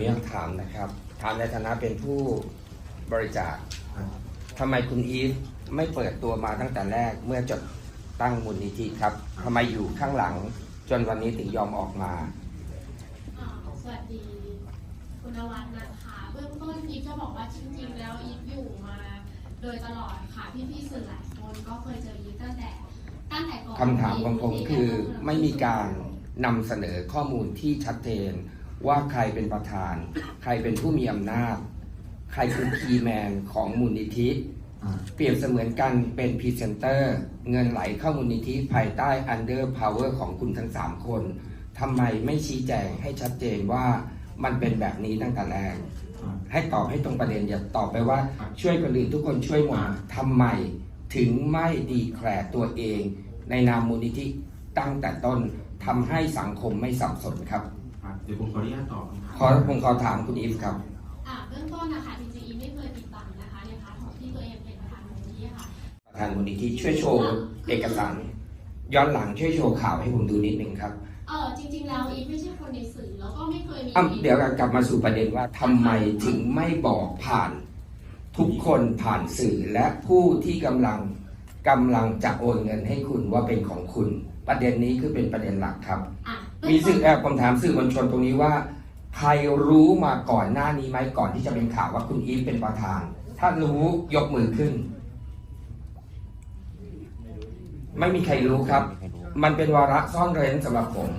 นี้อยากถามนะครับ ถามในฐานะเป็นผู้บริจาคทำไมคุณอีฟไม่เปิดตัวมาตั้งแต่แรกเมื่อจดตั้งมูลนิธิครับทำไมอยู่ข้างหลังจนวันนี้ถึงยอมออกมาอ่าสวัสดี คุณนวัดนะคะ เบื้องต้นอีฟจะบอกว่าจริงๆ แล้วอีฟอยู่มาโดยตลอดค่ะ พี่ๆสื่อหลายคนก็เคยเจออีฟตั้งแต่ตั้งแต่ก่อนคำถามของผมคือไม่มีการนำเสนอข้อมูลที่ชัดเจน ว่าใครเป็นประธาน ใครเป็นผู้มีอำนาจ ใครคือคีแมนของมูลนิธิ เปรียบเสมือนกันเป็นพรีเซนเตอร์ เงินไหลเข้ามูลนิธิภายใต้ under power ของคุณทั้ง 3 คนทำไมไม่ชี้แจงให้ชัดเจนว่ามันเป็นแบบนี้ตั้งแต่แรกให้ตอบให้ตรงประเด็นอย่าตอบไปว่าช่วยคนอื่นทุกคนช่วยหมดทำไมถึงไม่ดีแคลร์ตัวเอง ในนามมูลนิธิตั้งแต่ต้นทำให้สังคมไม่สับสนครับ ดี๋ยวผมขออนุญาตตอบคำถามขอผมขอถามคุณอีฟครับอ่าเบื้องต้นนะคะจริงๆอีฟไม่เคยปิดบังนะคะในพาร์ทของที่ตัวเองเป็นประธานมูลนิธิค่ะประธานมูลนิธิช่วยโชว์เอกสารย้อนหลังช่วยโชว์ข่าวให้ผมดูนิดนึงครับเออจริง ๆ แล้วอีฟไม่ใช่คนในสื่อแล้วก็ไม่เคยมีอะเดี๋ยวกลับมาสู่ประเด็นว่าทำไมถึงไม่บอกผ่านทุกคนผ่านสื่อและผู้ที่กำลังกำลังจะโอนเงินให้คุณว่าเป็นของคุณ ประเด็นนี้คือเป็นประเด็นหลักครับอะ มีสื่อแอบคำถามสื่อมวลชนตรงนี้ว่า ใครรู้มาก่อนหน้านี้ไหมก่อนที่จะเป็นข่าวว่าคุณอีฟเป็นประธาน ถ้ารู้ยกมือขึ้น ไม่มีใครรู้ครับ มันเป็นวาระซ่อนเร้นสำหรับผม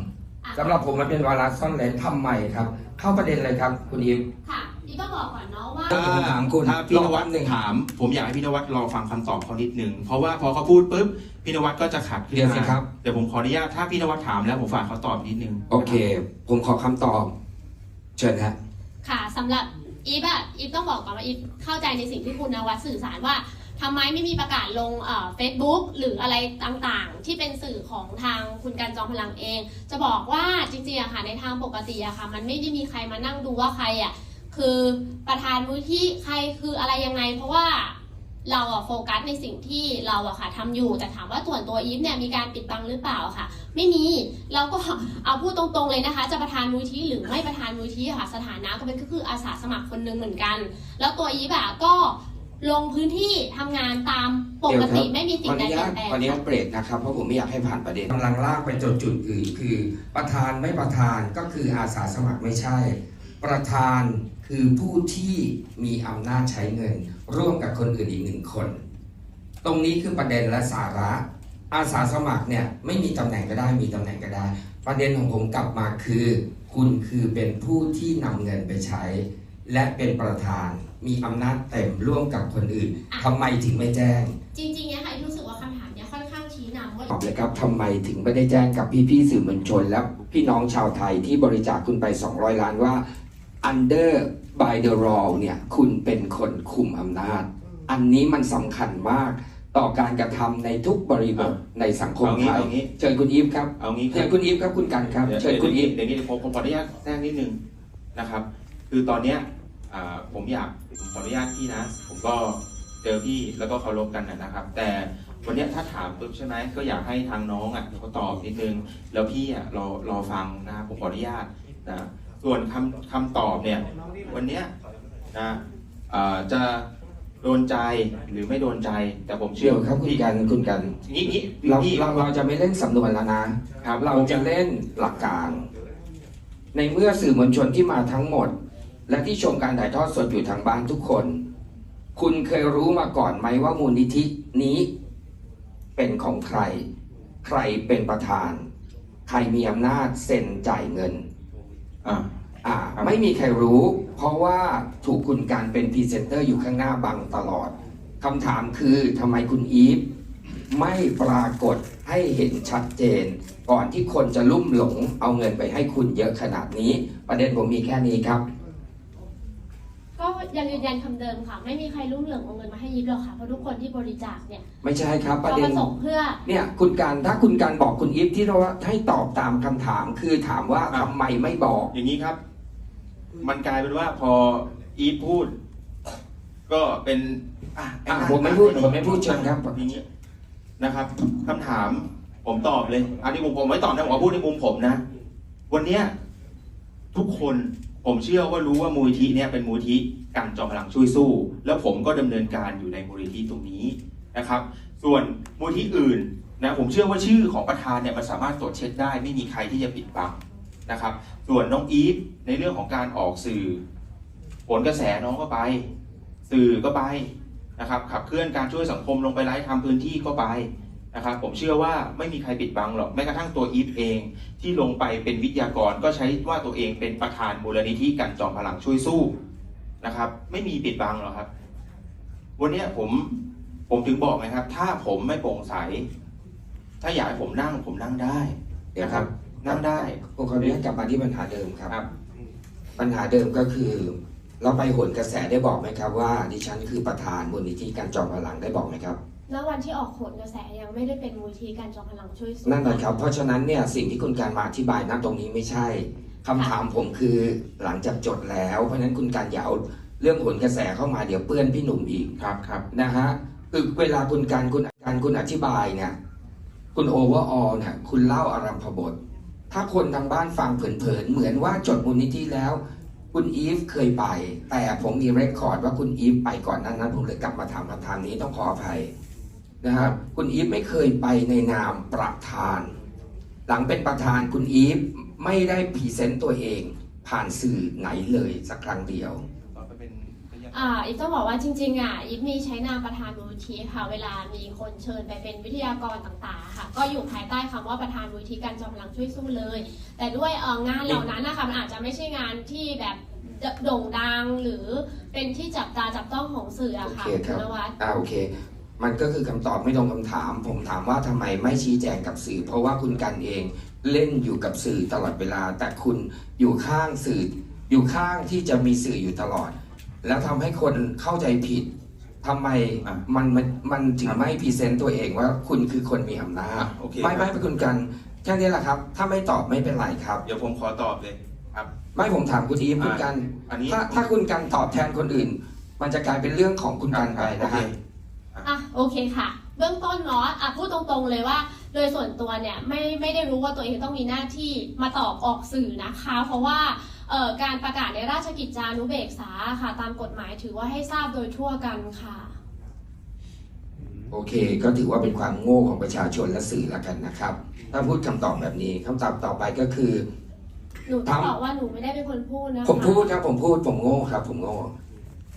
อะสำหรับผมมันเป็นวาระซ่อนเร้นทำไมครับ เข้าประเด็นเลยครับ คุณอีฟค่ะ อีฟต้องบอกก่อนเนาะว่าผมถามคุณถ้าพี่นวัดรอแป๊บหนึ่งถาม ผมอยากให้พี่นวัดรอฟังคำตอบเขานิดนึงเพราะว่าพอเขาพูดปุ๊บพี่นวัดก็จะขัดขึ้นเดี๋ยวมาสิครับ เดี๋ยวผมขออนุญาตถ้าพี่นวัดถามแล้วผมฝากเขาตอบนิดนึง โอเค ผมขอคำตอบ เชิญฮะ ค่ะสำหรับอีฟอะอีฟต้องบอกก่อนว่าอีฟเข้าใจในสิ่งที่คุณนวัดสื่อสารว่าทำไมไม่มีประกาศลงเฟซบุ๊กหรืออะไรต่างๆ ที่เป็นสื่อของทางคุณการจอมพลังเอง จะบอกว่าจริงๆอะค่ะในทางปกติอะค่ะ มันไม่ได้มีใครมานั่งดูว่าใครอะ คือประธานมูลที่ใครคืออะไรยังไง เพราะว่าเราอะโฟกัสในสิ่งที่เราอะค่ะทำอยู่แต่ถามว่าส่วนตัวอีฟเนี่ยมีการปิดบังหรือเปล่าค่ะ ไม่มีเราก็เอาพูดตรงๆเลยนะคะ จะประธานมูลที่หรือไม่ประธานมูลที่ค่ะสถานะก็เป็นก็คืออาสาสมัครคนหนึ่งเหมือนกัน แล้วตัวอีฟอะก็ลงพื้นที่ทำงานตามปกติไม่มีขสิ่องอใดนุเปลี่ญายตนแปลงขออนุญาตเบรกนะครับเพราะผมไม่อยากให้ผ่านประเด็นกำลังลากไปจนจุดอื่นคือ ประธานไม่ประธานก็คืออาสาสมัครไม่ใช่ ประธาน คือผู้ที่มีอำนาจใช้เงิน ร่วมกับคนอื่นอีกหนึ่งคน ตรงนี้คือประเด็นและสาระ อาสาสมัครเนี่ยไม่มีตำแหน่งก็ได้มีตำแหน่งก็ได้ ประเด็นของผมกลับมาคือ คุณคือเป็นผู้ที่นำเงินไปใช้ และเป็นประธาน มีอำนาจเต็มร่วมกับคนอื่นทำไมถึงไม่แจ้ง จริงๆเนี่ยค่ะอีฟรู้สึกว่าคำถามเนี่ยค่อนข้างชี้นำว่า ตอบเลยครับทำไมถึงไม่ได้แจ้งกับพี่ๆสื่อมวลชน และพี่น้องชาวไทยที่บริจาคคุณไป 200 ล้านว่า under by the law เนี่ยคุณเป็นคนคุมอำนาจ อันนี้มันสำคัญมากต่อการกระทำในทุกบริบทในสังคมเอาไทงี้ยเอางี้เชิญคุณอีฟครับเอางี้คเชิรัญบคุณอีฟครับคุณกันครับเดี๋ยวเชิญคุณอีฟเดี๋ยวนี้ผมผมขออนุญาตแทรกนิดนึงนะครับ คือตอนเนี้ยอ่าผมอยากผมขออนุญาตพี่นะ ผมก็เจอพี่แล้วก็เคารพกันนะครับ แต่วันเนี้ยถ้าถามปุ๊บใช่ไหมก็อยากให้ทางน้องอะเขาตอบนิดนึง แล้วพี่อะรอรอฟังนะครับผมขออนุญาตนะ ส่วนคำคำตอบเนี่ยวันเนี้ยนะอ่าจะโดนใจหรือไม่โดนใจ แต่ผมเชื่เดี๋อยวครับคุณพี่กันคุณกัน งี้งี้เราพี่ เราเราจะไม่เล่นสำนวนแล้วนะครับ เราจะเล่นหลักการ ในเมื่อสื่อมวลชนที่มาทั้งหมด และที่ชมการถ่ายทอดสดอยู่ทางบ้านทุกคน คุณเคยรู้มาก่อนไหมว่ามูลนิธินี้ เป็นของใคร ใครเป็นประธาน ใครมีอำนาจเซ็นจ่ายเงิน อ่าอ่าครับไม่มีใครรู้ เพราะว่าถูกคุณการเป็นพรีเซนเตอร์อยู่ข้างหน้าบังตลอดคำถามคือทำไมคุณอีฟไม่ปรากฏให้เห็นชัดเจน ก่อนที่คนจะลุ่มหลงเอาเงินไปให้คุณเยอะขนาดนี้ ประเด็นผมมีแค่นี้ครับก็ ยังยืนยันคำเดิมค่ะ ไม่มีใครรุ่งเหลืองเอาเงินมาให้ยิบหรอกค่ะเพราะทุกคนที่บริจาคเนี่ยไม่ใช่ครับประเขาเด็ปนระสงค์เพื่อ เนี่ยคุณการถ้าคุณการบอกคุณอีฟที่เราว่าให้ตอบตามคำถาม คือถามว่าอะทำไมไม่บอก อย่างนี้ครับ มันกลายเป็นว่าพออีฟพูด ก็เป็นอะอะผมไม่พูดผมไม่พูดเชิญครับ อย่างนี้นะครับคำถามผมตอบเลย อันนี้ผมผมไม่ตอบนะผมพูดในมุมผมนะ วันเนี้ยทุกคน ผมเชื่อว่ารู้ว่ามูลที่เนี่ยเป็นมูลที่กันจอมพลังช่วยสู้ แล้วผมก็ดำเนินการอยู่ในมูลที่ตรงนี้นะครับ ส่วนมูลที่อื่นนะผมเชื่อว่าชื่อของประธานเนี่ยมันสามารถตรวจเช็คได้ ไม่มีใครที่จะปิดบังนะครับ ส่วนน้องอีฟในเรื่องของการออกสื่อ ผลกระแสน้องก็ไป สื่อก็ไปนะครับขับเคลื่อนการช่วยสังคมลงไปไลฟ์ทำพื้นที่ก็ไป นะครับผมเชื่อว่าไม่มีใครปิดบังหรอกแม้กระทั่งตัวอีฟเอง ที่ลงไปเป็นวิทยากรก็ใช้ว่าตัวเองเป็นประธานมูลนิธิกันจอมพลังช่วยสู้นะครับ ไม่มีปิดบังหรอกครับ วันเนี้ยผมผมถึงบอกไงครับ ถ้าผมไม่โปร่งใส ถ้าอยากให้ผมนั่งผมนั่งได้เดี๋ยวนะคครัรับบนั่งได้ผมขออนุญาตกลับมาที่ปัญหาเดิมครับครับปัญหาเดิมก็คือ เราไปโหนกระแสได้บอกไหมครับว่า ดิฉันคือประธานมูลนิธิการจอมพลังได้บอกไหมครับ ณวันที่ออกโขนกระแสยังไม่ได้เป็นมูลทีการจอมพลังช่วยสู้นั่นนะครับ เพราะฉะนั้นเนี่ยสิ่งที่คุณการมาอธิบายณตรงนี้ไม่ใช่คำถามผมคือหลังจากจดแล้ว เพราะฉะนั้นคุณการอย่าเอาเรื่องโหนกระแสเข้ามาเดี๋ยวเปื้อนพี่หนุ่มอีกครับครับนะฮะคือเวลาคุณการคุณการคุณอธิบายเนี่ยคุณโอเวอร์ออลเนี่ยคุณเล่าอารัมพบท ถ้าคนทางบ้านฟังเผินๆเหมือนว่าจดมูลนิธิแล้ว คุณอีฟเคยไป แต่ผมมีเรคคอร์ดว่าคุณอีฟไปก่อนหนั้นนั้นผมเลยกลับมาถามคำถามนี้ต้องขออภัย นะครับคุณอีฟไม่เคยไปในนามประธาน หลังเป็นประธานคุณอีฟไม่ได้พรีเซนต์ตัวเองผ่านสื่อไหนเลยสักครั้งเดียวต่อไปเป็นเป็นยังไงอ่าอีฟต้องบอกว่าจริงๆอะอีฟมีใช้นามประธานมูลทีค่ะ เวลามีคนเชิญไปเป็นวิทยากรต่างๆค่ะ ก็อยู่ภายใต้คำว่าประธานมูลทีการจอมพลังช่วยสู้เลย แต่ด้วยเอ่องานเหล่านั้นนะคะมันอาจจะไม่ใช่งานที่แบบโด่งดังหรือเป็นที่จับตาจับต้องของสื่ออะค่ะโอเคครับณนวัดอ่าโอเค มันก็คือคำตอบไม่ตรงคำถาม ผมถามว่าทำไมไม่ชี้แจงกับสื่อ เพราะว่าคุณกันเองเล่นอยู่กับสื่อตลอดเวลา แต่คุณอยู่ข้างสื่อ อยู่ข้างที่จะมีสื่ออยู่ตลอด แล้วทำให้คนเข้าใจผิดทำไมอะมันมันมันถึงไม่พรีเซนต์ตัวเองว่าคุณคือคนมีอำนาจอะโอเคไม่ครัไม่บเป็นคุณกันแค่นี้แหละครับ ถ้าไม่ตอบไม่เป็นไรครับ เดี๋ยวผมขอตอบเลยครับ ไม่ผมถามคุณอีฟคุณกันอันนี้ถ้าถ้าคุณกันตอบแทนคนอื่น มันจะกลายเป็นเรื่องของคุณกันไปโอนะเคฮะ อะโอเคค่ะ เบื้องต้นเนาะอะพูดตรงๆเลยว่า โดยส่วนตัวเนี่ยไม่ไม่ได้รู้ว่าตัวเองต้องมีหน้าที่มาตอบออกสื่อนะคะ เพราะว่าเอ่อการประกาศในราชกิจจานุเบกษาค่ะ ตามกฎหมายถือว่าให้ทราบโดยทั่วกันค่ะ โอเค ก็ถือว่าเป็นความโง่ของประชาชนและสื่อละกันนะครับ ถ้าพูดคำตอบแบบนี้คำตอบต่อไปก็คือ หนูต้องบอกว่าหนูไม่ได้เป็นคนพูดนะคะผมพูดครับผมพูดผมโง่ครับ ผมโง่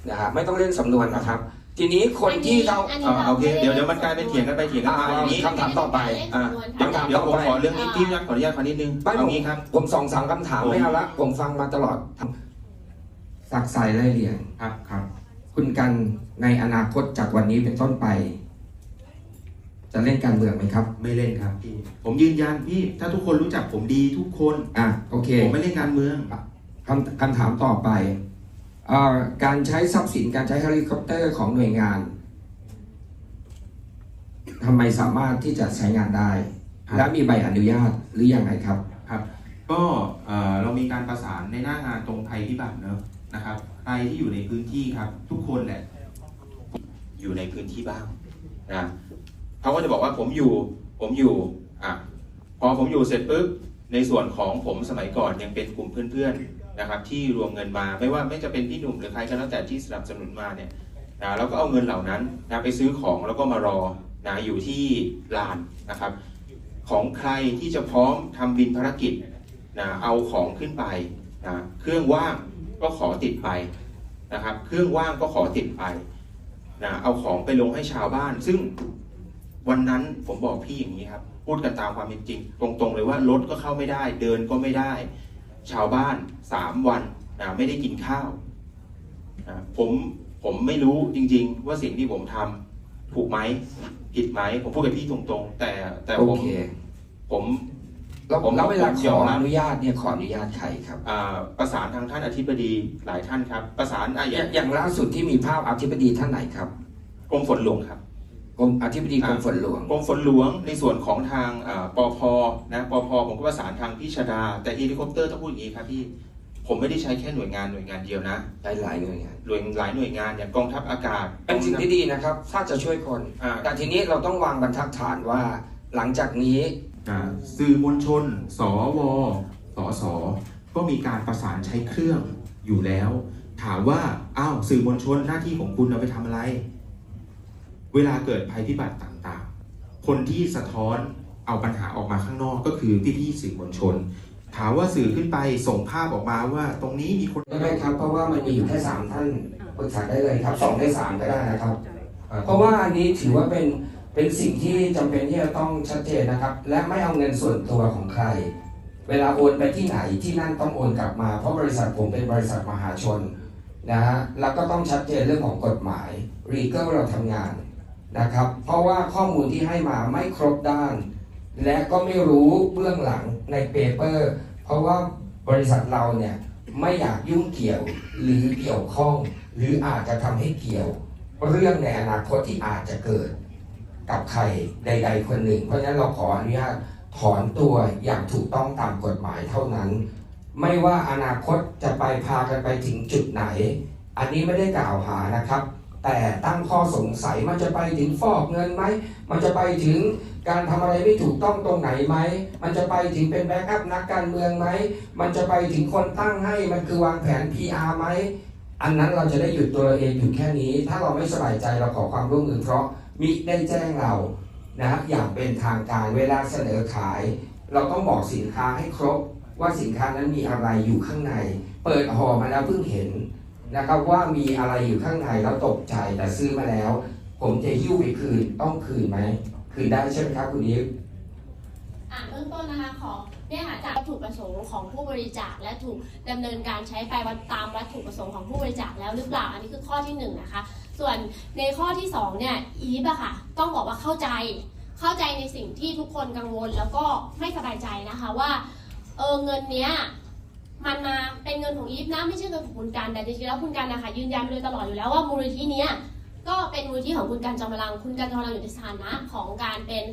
นะฮะไม่ต้องเล่นสำนวนนะครับ ทีนี้คนที่เขาอันนี้อ่าราโอเคไม่ไเดี๋ยวเดี๋ยวมันกลายเป็นเถียงกันไปเถียงกันมาอย่างนี้คำถามต่อไป อ่าเดี๋เดี๋ยยววคำเดี๋ยวผมขอเรื่องนี้พี่นัทขออนุญาตขอนิดนึงไม่ผมเอางี้ครับ ผมสองสามคำถามผมไม่เอาละ ผมฟังมาตลอดสักสายไล่เลียงครับครับ คุณกันในอนาคตจากวันนี้เป็นต้นไป จะเล่นการเมืองไหมครับ ไม่เล่นครับพี่ ผมยืนยันพี่ ถ้าทุกคนรู้จักผมดีทุกคน อะโอเค ผมไม่เล่นการเมืองคำคำถามต่อไปเอ่อ การใช้ทรัพย์สินการใช้เฮลิคอปเตอร์ของหน่วยงานทำไมสามารถที่จะใช้งานได้ ครับ และมีใบอนุญาตหรือยังไงครับ ครับก็เอ่อเรามีการประสานในหน้างานตรงภัยพิบัติเนอะนะครับใครที่อยู่ในพื้นที่ครับ ทุกคนแหละอยู่ในพื้นที่บ้างนะเขาก็จะบอกว่าผมอยู่ ผมอยู่อะพอผมอยู่เสร็จปุ๊บในส่วนของผมสมัยก่อนยังเป็นกลุ่มเพื่อนๆ นะครับที่รวมเงินมาไม่ว่าไม่จะเป็นพี่หนุ่มหรือใครก็แล้วแต่ที่สนับสนุนมาเนี่ยนะแล้วก็เอาเงินเหล่านั้นนะไปซื้อของแล้วก็มารอนะอยู่ที่ลานนะครับ ของใครที่จะพร้อมทำบินภารกิจนะเอาของขึ้นไปนะเครื่องว่างก็ขอติดไปนะครับ เครื่องว่างก็ขอติดไปนะเอาของไปลงให้ชาวบ้าน ซึ่งวันนั้นผมบอกพี่อย่างนี้ครับ พูดกันตามความเป็นจริง ตรงๆเลยว่ารถก็เข้าไม่ได้ เดินก็ไม่ได้ ชาวบ้านสามวันนะไม่ได้กินข้าวนะผมผมไม่รู้จริง ๆ ว่าสิ่งที่ผมทำถูกไหมผิดไหมผมพูดกับพี่ตรงๆ แต่แต่โอผมเคผมแล้วผมแล้วเวลาผมขยออมรับอนุญาตเนี่ยขออนุญาตใครครับอ่าประสานทางท่านอธิบดีหลายท่านครับ ประสานอะออย่าย่างงอย่างล่าสุดที่มีภาพอธิบดีท่านไหนครับกรมฝนหลวงครับ กรมอธิบดีกรมฝนหลวงกรมฝนหลวงในส่วนของทางอ่าปพนะปพผมก็ประสานทางพี่ชดา แต่เฮลิคอปเตอร์ต้องพูดอย่างนี้ครับพี่ผมไม่ได้ใช้แค่หน่วยงานหน่วยงานเดียวนะหลายหลายๆหน่วยงานหน่วยหลายหน่วยงานอย่างกองทัพอากาศเป็นสิ่งที่ดีนะครับ ถ้าจะช่วยคนอ่าแต่ทีนี้เราต้องวางบรรทัดฐานว่า หลังจากนี้อ่าสื่อมวลชน สวสสก็มีการประสานใช้เครื่องอยู่แล้ว ถามว่าอ้าวสื่อมวลชนหน้าที่ของคุณเอาไปทำอะไร เวลาเกิดภัยพิบัติต่างๆ คนที่สะท้อนเอาปัญหาออกมาข้างนอกก็คือพี่ๆสื่อมวลชน ถามว่าสื่อขึ้นไปส่งภาพออกมาว่าตรงนี้มีคนได้ไหมครับเพราะว่ามันมีอยู่แค่สามท่านปรึกษาได้เลยครับสองได้สามก็ได้นะครับ เพราะว่าอันนี้ถือว่าเป็นเป็นสิ่งที่จำเป็นที่จะต้องชัดเจนนะครับ และไม่เอาเงินส่วนตัวของใคร เวลาโอนไปที่ไหนที่นั่นต้องโอนกลับมา เพราะบริษัทผมเป็นบริษัทมหาชนนะฮะแล้วก็ต้องชัดเจนเรื่องของกฎหมายรีเกเราทำงาน นะครับ เพราะว่าข้อมูลที่ให้มาไม่ครบด้าน และก็ไม่รู้เบื้องหลังในเปเปอร์ เพราะว่าบริษัทเราเนี่ยไม่อยากยุ่งเกี่ยวหรือเกี่ยวข้อง หรืออาจจะทำให้เกี่ยว เรื่องในอนาคตที่อาจจะเกิดกับใครใด ๆ คนหนึ่ง เพราะฉะนั้นเราขออนุญาตถอนตัวอย่างถูกต้องตามกฎหมายเท่านั้น ไม่ว่าอนาคตจะไปพากันไปถึงจุดไหน อันนี้ไม่ได้กล่าวหานะครับ แต่ตั้งข้อสงสัยมันจะไปถึงฟอกเงินไหม มันจะไปถึงการทำอะไรไม่ถูกต้องตรงไหนไหม มันจะไปถึงเป็นแบ็กอัพนักการเมืองไหม มันจะไปถึงคนตั้งให้มันคือวางแผน PR ไหม อันนั้นเราจะได้หยุดตัวเราเองอยู่แค่นี้ ถ้าเราไม่สบายใจเราขอความร่วมมือเพราะมิได้แจ้งเรานะอย่างเป็นทางการเวลาเสนอขาย เราต้องบอกสินค้าให้ครบว่าสินค้านั้นมีอะไรอยู่ข้างใน เปิดห่อมาแล้วเพิ่งเห็น นะครับว่ามีอะไรอยู่ข้างในแล้วตกใจแต่ซื้อมาแล้ว ผมจะหิ้วไปคืนต้องคืนไหมคืนได้ใช่ไหมครับคุณอีฟอ่าเบื้องต้นนะคะขอเนี่ยค่ะจากวัตถุประสงค์ของผู้บริจาคและถูกดำเนินการใช้ไปวัดตามวัตถุประสงค์ของผู้บริจาคแล้วหรือเปล่าอันนี้คือข้อที่หนึ่งนะคะส่วนในข้อที่สองเนี่ยอีฟอะค่ะต้องบอกว่าเข้าใจเข้าใจในสิ่งที่ทุกคนกังวลแล้วก็ไม่สบายใจนะคะว่าเออเงินเนี้ย มันมาเป็นเงินของอีฟนะไม่ใช่เงินของคุณการแต่จริงๆแล้วคุณการนะคะยืนยันมาโดยตลอดอยู่แล้วว่ามูลนิธิเนี้ยก็เป็นมูลนิธิของคุณการจอมพลัง คุณการจอมพลังอยู่ในสถานะของการเป็น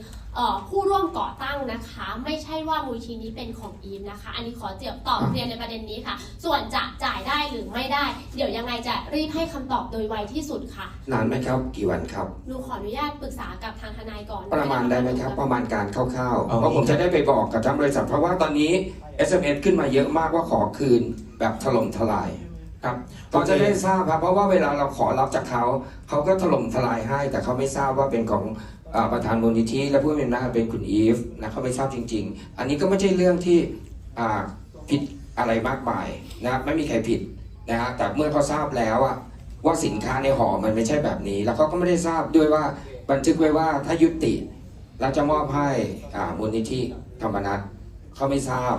ผู้ร่วมก่อตั้งนะคะ ไม่ใช่ว่ามูลทีนี้เป็นของอีมนะคะ อันนี้ขอเจียบตอบเรียนในประเด็นนี้ค่ะ ส่วนจะจ่ายได้หรือไม่ได้ เดี๋ยวยังไงจะรีบให้คำตอบโดยไวที่สุดค่ะ นานไหมครับกี่วันครับหนูขออนุญาตปรึกษากับทางทนายก่อนประมาณได้ไหมครับ ประมาณการคร่าวๆเอาเพราะผมจะได้ไปบอกกับทางบริษัท เพราะว่าตอนนี้ SMS ขึ้นมาเยอะมากว่าขอคืนแบบถล่มทลายครับเราจะได้ทราบครับเพราะว่าเวลาเราขอรับจากเขา เขาก็ถล่มทลายให้ แต่เขาไม่ทราบว่าเป็นของเอ่อ ประธานมูลนิธิและผู้มีอำนาจเป็นคุณอีฟนะเขาไม่ทราบจริง ๆ อันนี้ก็ไม่ใช่เรื่องที่ผิดอะไรมากมายนะไม่มีใครผิดนะฮะแต่เมื่อเขาทราบแล้วอะว่าสินค้าในห่อมันไม่ใช่แบบนี้ แล้วเขาก็ไม่ได้ทราบด้วยว่าบันทึกไว้ว่าถ้ายุติเราจะมอบให้มูลนิธิธรรมนัตเขาไม่ทราบ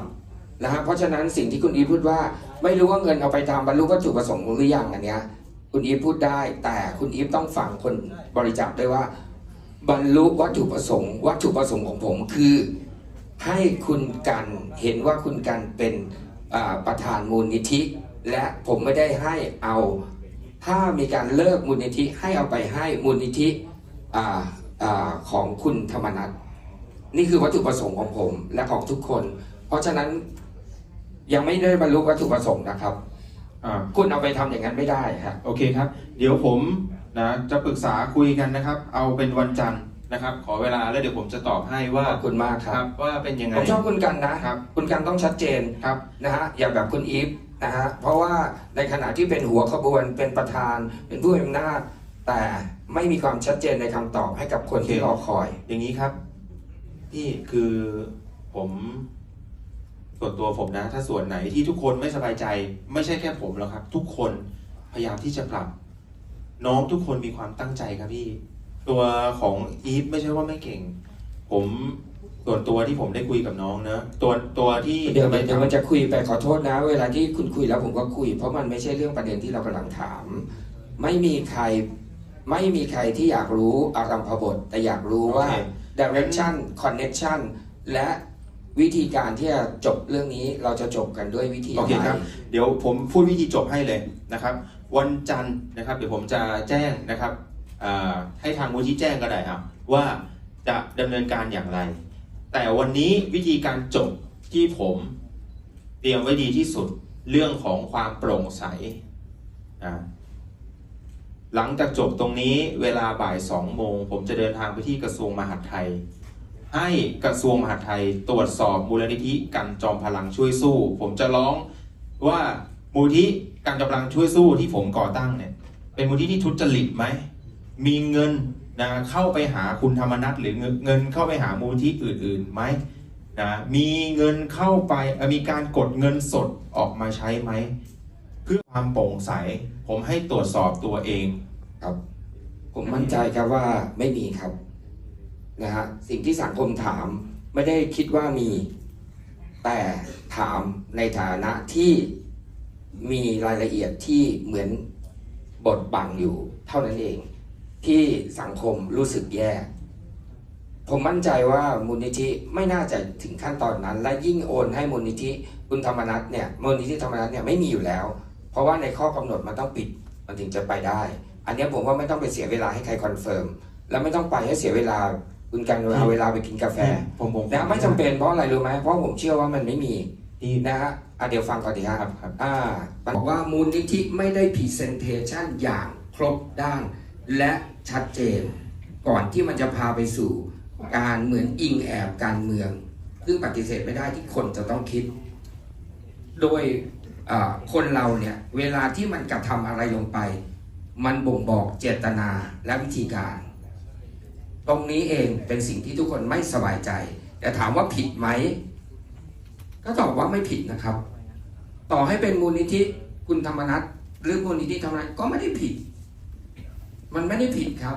นะฮะเพราะฉะนั้นสิ่งที่คุณอีฟพูดว่า ไม่รู้ว่าเงินเอาไปทำบรรลุวัตถุประสงค์หรือยังอันเนี้ยคุณอีฟพูดได้ แต่คุณอีฟต้องฟังคนบริจาคด้วยว่า บรรลุวัตถุประสงค์ วัตถุประสงค์ของผมคือ ให้คุณกันเห็นว่าคุณกันเป็นอ่าประธานมูลนิธิ และผมไม่ได้ให้เอา ถ้ามีการเลิกมูลนิธิให้เอาไปให้มูลนิธิอ่าอาของคุณธรรมนัทนี่คือวัตถุประสงค์ของผมและของทุกคน เพราะฉะนั้นยังไม่ได้บรรลุวัตถุประสงค์นะครับอ่าคุณเอาไปทำอย่างนั้นไม่ได้ฮะโอเคครับ เดี๋ยวผม นะจะปรึกษาคุยกันนะครับ เอาเป็นวันจันทร์นะครับ ขอเวลาแล้วเดี๋ยวผมจะตอบให้ว่าขอบคุณมากคครัรับบว่าเป็นยังไง ผมชอบคุณกันนะครับ คุณกันต้องชัดเจนครับนะฮะอย่าแบบคุณอีฟนะฮะเพราะว่าในขณะที่เป็นหัวขบวนเป็นประธาน เป็นผู้มีอำนาจแต่ไม่มีความชัดเจนในคำตอบให้กับคนที่รอคอย อย่างนี้ครับพี่คือผมส่วนตัวผมนะ ถ้าส่วนไหนที่ทุกคนไม่สบายใจ ไม่ใช่แค่ผมหรอกครับ ทุกคนพยายามที่จะปรับ น้องทุกคนมีความตั้งใจครับพี่ ตัวของอีฟไม่ใช่ว่าไม่เก่ง ผมส่วนตัวที่ผมได้คุยกับน้องนะ ตัวตัวที่เดี๋ยวมันเดี๋ยวมันจะคุยไปขอโทษนะ เวลาที่คุณคุยแล้วผมก็คุย เพราะมันไม่ใช่เรื่องประเด็นที่เรากำลังถาม ไม่มีใครไม่มีใครที่อยากรู้อารัมพบท แต่อยากรู้ว่าโอเค direction connection และ วิธีการที่จะจบเรื่องนี้เราจะจบกันด้วยวิธีโอเคครับ เดี๋ยวผมพูดวิธีจบให้เลยนะครับ วันจันทร์นะครับ เดี๋ยวผมจะแจ้งนะครับให้ทางมูลที่แจ้งก็ได้ครับ ว่าจะดำเนินการอย่างไร แต่วันนี้วิธีการจบที่ผมเตรียมไว้ดีที่สุดเรื่องของความโปร่งใสหลังจากจบตรงนี้เวลาบ่ายสองโมง ผมจะเดินทางไปที่กระทรวงมหาดไทย ให้กระทรวงมหาดไทยตรวจสอบมูลนิธิกันจอมพลังช่วยสู้ ผมจะร้องว่ามูลนิธิกันจอมพลังช่วยสู้ที่ผมก่อตั้งเนี่ย เป็นมูลนิธิที่ทุจริตไหม มีเงินนะเข้าไปหาคุณธรรมนัฐหรือเงินเงินเข้าไปหามูลที่อื่นๆไหมนะมีเงินเข้าไปมีการกดเงินสดออกมาใช้ไหม เพื่อความโปร่งใส ผมให้ตรวจสอบตัวเองครับ ผมมั่นใจครับว่าไม่มีครับ นะฮะสิ่งที่สังคมถามไม่ได้คิดว่ามีแต่ถามในฐานะที่มีรายละเอียดที่เหมือนบทบังอยู่ เท่านั้นเอง ที่สังคมรู้สึกแย่ ผมมั่นใจว่ามูลนิธิไม่น่าจะถึงขั้นตอนนั้น และยิ่งโอนให้มูลนิธิคุณธรรมนัฐเนี่ยมูลนิธิธรรมนัฐเนี่ยไม่มีอยู่แล้ว เพราะว่าในข้อกำหนดมันต้องปิดมันถึงจะไปได้ อันนี้ผมว่าไม่ต้องไปเสียเวลาให้ใครคอนเฟิร์มแล้วไม่ต้องไปให้เสียเวลา คุณกันเอาเวลาไปกินกาแฟผมผมนะไม่จำเป็นเพราะอะไรรู้ไหมเพราะผมเชื่อว่ามันไม่มีที่นะฮะอะเดี๋ยวฟังก่อนดีครับครับครับอ่าบอกว่ามูลนิธิไม่ได้พรีเซนเทชันอย่างครบด้าน และชัดเจน ก่อนที่มันจะพาไปสู่การเหมือนอิงแอบการเมือง ซึ่งปฏิเสธไม่ได้ที่คนจะต้องคิด โดยอ่าคนเราเนี่ยเวลาที่มันกระทำอะไรลงไป มันบ่งบอกเจตนาและวิธีการ ตรงนี้เองเป็นสิ่งที่ทุกคนไม่สบายใจ แต่ถามว่าผิดไหม ก็ตอบว่าไม่ผิดนะครับ ต่อให้เป็นมูลนิธิคุณธรรมนัฐหรือมูลนิธิธรรมนัฐก็ไม่ได้ผิด มันไม่ได้ผิดครับ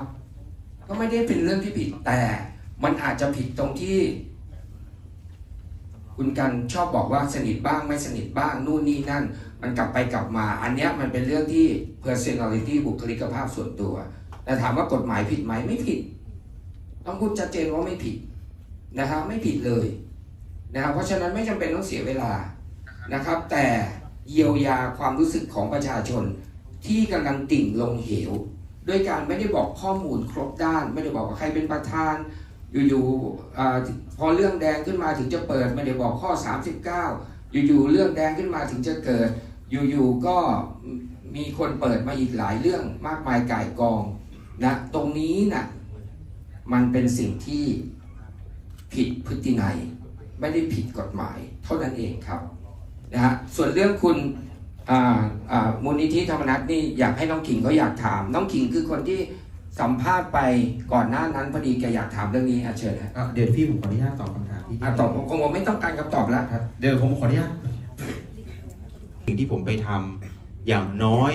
ก็ไม่ได้เป็นเรื่องที่ผิดแต่มันอาจจะผิดตรงที่ คุณกันชอบบอกว่าสนิทบ้างไม่สนิทบ้างนู่นนี่นั่น มันกลับไปกลับมา อันเนี้ยมันเป็นเรื่องที่ personality บุคลิกภาพส่วนตัว แต่ถามว่ากฎหมายผิดไหมไม่ผิด ต้องพูดชัดเจนว่าไม่ผิดนะฮะไม่ผิดเลยนะครับเพราะฉะนั้นไม่จำเป็นต้องเสียเวลานะครับ แต่เยียวยาความรู้สึกของประชาชนที่กำลังติ่งลงเหวด้วยการไม่ได้บอกข้อมูลครบด้าน ไม่ได้บอกว่าใครเป็นประธาน อยู่ๆอพอเรื่องแดงขึ้นมาถึงจะเปิดไม่ได้บอกข้อ 39 อยู่ๆเรื่องแดงขึ้นมาถึงจะเกิด อยู่ๆก็มีคนเปิดมาอีกหลายเรื่องมากมายก่ายกองนะตรงนี้นะ มันเป็นสิ่งที่ผิดพฤตินัย ไม่ได้ผิดกฎหมายเท่านั้นเองครับนะฮะส่วนเรื่องคุณอ่าอ่ามูลนิธิธรรมนัฐนี่อยากให้น้องขิงก็อยากถาม น้องขิงคือคนที่สัมภาษณ์ไปก่อนหน้านั้นพอดีแกอยากถามเรื่องนี้อะเชิญฮะอะเดี๋ยวพี่ผมขออนุญาตตอบคำถามที่อะตอบคงผมไม่ต้องการคำตอบแล้วครับเดี๋ยวผมขออนุญาตสิ่งที่ผมไปทำอย่างน้อย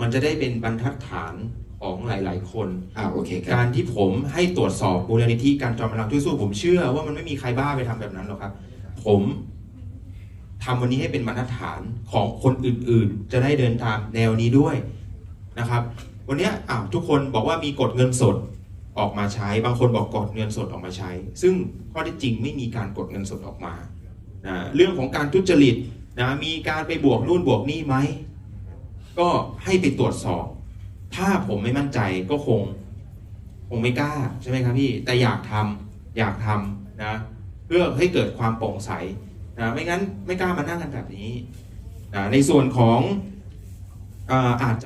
มันจะได้เป็นบรรทัดฐาน ของหลาย ๆ คนอ่าโอเคครักาบรที่ผมให้ตรวจสอบมูลนิธิการจอมพลังช่วยสู้ผมเชื่อว่ามันไม่มีใครบ้าไปทำแบบนั้นหรอกครับ ผมทำวันนี้ให้เป็นบรรทัดฐานของคนอื่น ๆ จะได้เดินตามแนวนี้ด้วยนะครับ วันเนี้ยอ้าวทุกคนบอกว่ามีกดเงินสดออกมาใช้ บางคนบอกกดเงินสดออกมาใช้ ซึ่งข้อที่จริงไม่มีการกดเงินสดออกมานะเรื่องของการทุจริตนะมีการไปบวกนู่นบวกนี่ไหมก็ให้ไปตรวจสอบ ถ้าผมไม่มั่นใจก็คง คงไม่กล้าใช่ไหมครับพี่แต่อยากทำอยากทำนะเพื่อให้เกิดความโปร่งใสนะไม่งั้นไม่กล้ามานั่งกันแบบนี้นะในส่วนของอาอาจจะ